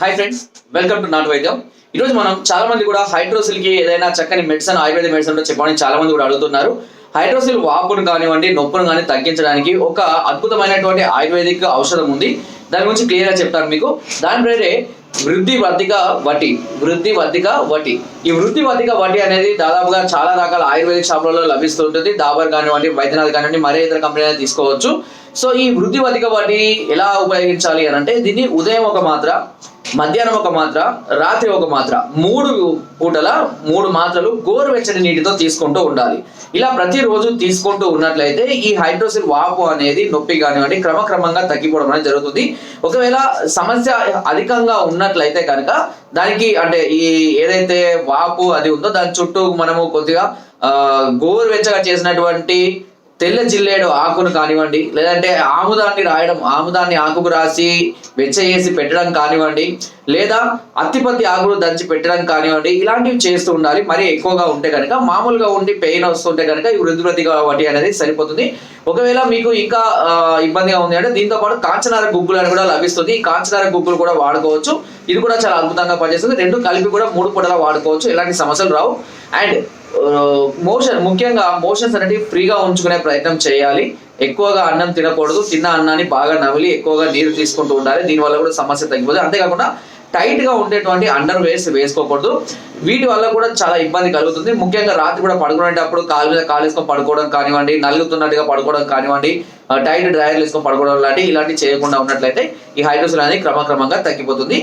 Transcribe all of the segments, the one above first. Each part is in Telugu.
హాయ్ ఫ్రెండ్స్ వెల్కమ్ టు నాట్ వైద్యం ఈరోజు మనం చాలా మంది కూడా హైడ్రోసిల్కి ఏదైనా చక్కని మెడిసిన్ ఆయుర్వేద మెడిసిన్ చెప్పమని చాలా మంది కూడా అడుగుతున్నారు. హైడ్రోసిల్ వాపును కానివ్వండి నొప్పును కానీ తగ్గించడానికి ఒక అద్భుతమైనటువంటి ఆయుర్వేదిక్ ఔషధం ఉంది. దాని గురించి క్లియర్గా చెప్తాను మీకు. దాని పేరే వృద్ధి వర్ధిక వటి. వృద్ధి వర్ధిక వటి. ఈ వృద్ధి వర్ధిక వటి అనేది దాదాపుగా చాలా రకాల ఆయుర్వేదిక్ షాపులలో లభిస్తుంటుంది. డాబర్ కానివ్వండి వైద్యనాథ్ కానివ్వండి మరే ఇతర కంపెనీ తీసుకోవచ్చు. సో ఈ వృద్ధి వర్ధిక వటి ఎలా ఉపయోగించాలి అని అంటే దీన్ని ఉదయం ఒక మాత్ర మధ్యాహ్నం ఒక మాత్ర రాత్రి ఒక మాత్ర. మూడు పూటల మూడు మాత్రలు గోరువెచ్చని నీటితో తీసుకుంటూ ఉండాలి. ఇలా ప్రతిరోజు తీసుకుంటూ ఉన్నట్లయితే ఈ హైడ్రోసిల్ వాపు అనేది నొప్పి కానివ్వండి క్రమక్రమంగా తగ్గిపోవడం అనేది జరుగుతుంది. ఒకవేళ సమస్య అధికంగా ఉన్నట్లయితే కనుక దానికి అంటే ఈ ఏదైతే వాపు అది ఉందో దాని చుట్టూ మనము కొద్దిగా ఆ, గోరువెచ్చగా చేసినటువంటి తెల్ల జిల్లేడు ఆకును కానివ్వండి లేదంటే ఆముదాన్ని రాయడం ఆముదాన్ని ఆకుకు రాసి వెచ్చయేసి పెట్టడం కానివ్వండి లేదా అత్తిపత్తి ఆకులు దంచి పెట్టడం కానివ్వండి ఇలాంటివి చేస్తూ ఉండాలి. మరి ఎక్కువగా ఉంటే కనుక మామూలుగా ఉండి పెయిన్ వస్తుంటే కనుక ఈ వృద్ధి వృద్ధి వటి అనేది సరిపోతుంది. ఒకవేళ మీకు ఇంకా ఇబ్బందిగా ఉంది అంటే దీంతో పాటు కాంచనార గుగ్గులు అని కూడా లభిస్తుంది. ఈ కాంచనార గుగ్గులు కూడా వాడుకోవచ్చు. ఇది కూడా చాలా అద్భుతంగా పనిచేస్తుంది. రెండు కలిపి కూడా మూడు పూటలా వాడుకోవచ్చు. ఎలాంటి సమస్యలు రావు. అండ్ మోషన్ ముఖ్యంగా మోషన్స్ అనేటివి ఫ్రీగా ఉంచుకునే ప్రయత్నం చేయాలి. ఎక్కువగా అన్నం తినకూడదు తిన్న అన్నాన్ని బాగా నమిలి ఎక్కువగా నీరు తీసుకుంటూ ఉండాలి. దీనివల్ల కూడా సమస్య తగ్గిపోతుంది. అంతేకాకుండా టైట్గా ఉండేటువంటి అండర్ వేర్స్ వేసుకోకూడదు. వీటి వల్ల కూడా చాలా ఇబ్బంది కలుగుతుంది. ముఖ్యంగా రాత్రి కూడా పడుకునేటప్పుడు కాలు మీద కాలు వేసుకొని పడుకోవడం కానివ్వండి నలుగుతున్నట్టుగా పడుకోవడం కానివ్వండి టైట్ డ్రైయర్లు వేసుకొని పడుకోవడం లాంటి ఇలాంటివి చేయకుండా ఉన్నట్లయితే ఈ హైడ్రోసిల్ అనేది క్రమక్రమంగా తగ్గిపోతుంది.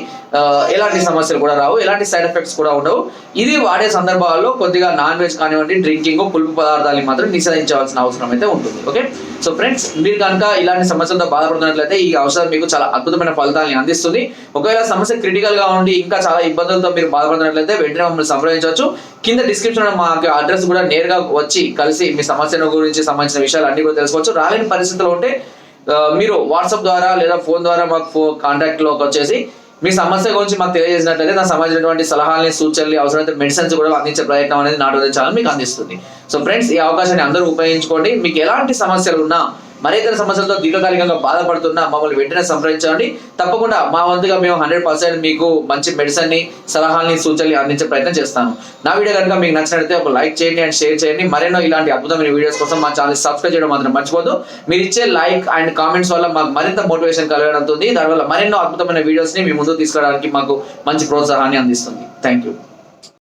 ఎలాంటి సమస్యలు కూడా రావు. ఎలాంటి సైడ్ ఎఫెక్ట్స్ కూడా ఉండవు. ఇది వాడే సందర్భాల్లో కొద్దిగా నాన్ వెజ్ కానివ్వండి డ్రింకింగ్ పులుపు పదార్థాలని మాత్రం నిషేధించవలసిన అవసరం అయితే ఉంటుంది. ఓకే? సో ఫ్రెండ్స్ మీరు కనుక ఇలాంటి సమస్యలతో బాధపడుతున్నట్లయితే ఈ ఔషధం మీకు చాలా అద్భుతమైన ఫలితాలను అందిస్తుంది. ఒకవేళ సమస్య క్రిటికల్గా ఉండి ఇంకా చాలా ఇబ్బందులతో మీరు బాధపడుతున్నట్లయితే వెంటనే మమ్మల్ని సంప్రదించవచ్చు. కింద డిస్క్రిప్షన్ మా అడ్రస్ కూడా నేరుగా వచ్చి కలిసి మీ సమస్యల గురించి సంబంధించిన విషయాలు అన్ని కూడా తెలుసుకోవచ్చు. రాలేని పరిస్థితుల్లో ఉంటే మీరు వాట్సాప్ ద్వారా లేదా ఫోన్ ద్వారా మాకు కాంటాక్ట్లోకి వచ్చేసి మీ సమస్య గురించి మాకు తెలియజేసినట్లయితే దానికి సంబంధించినటువంటి సలహాలని సూచనలు అవసరమైతే మెడిసిన్స్ కూడా అందించే ప్రయత్నం అనేది నాటు ఛానల్ మీకు అందిస్తుంది. సో ఫ్రెండ్స్ ఈ అవకాశాన్ని అందరూ ఉపయోగించుకోండి. మీకు ఎలాంటి సమస్యలు ఉన్నా మరేతర సమస్యలతో దీర్ఘకాలికంగా బాధపడుతున్నా మమ్మల్ని వెంటనే సంప్రదించండి. తప్పకుండా మా వంతుగా మేము హండ్రెడ్ పర్సెంట్ మీకు మంచి మెడిసిన్ని సలహాలని సూచనలు అందించే ప్రయత్నం చేస్తాను. నా వీడియో కనుక మీకు నచ్చినట్లయితే ఒక లైక్ చేయండి అండ్ షేర్ చేయండి. మరెన్నో ఇలాంటి అద్భుతమైన వీడియోస్ కోసం మా ఛానల్ సబ్స్క్రైబ్ చేయడం మాత్రం మర్చిపోదు. మీరు ఇచ్చే లైక్ అండ్ కామెంట్స్ వల్ల మాకు మరింత మోటివేషన్ కలగడంతుంది దానివల్ల మరెన్నో అద్భుతమైన వీడియోస్ని మీ ముందు తీసుకోవడానికి మాకు మంచి ప్రోత్సాహాన్ని అందిస్తుంది. Thank you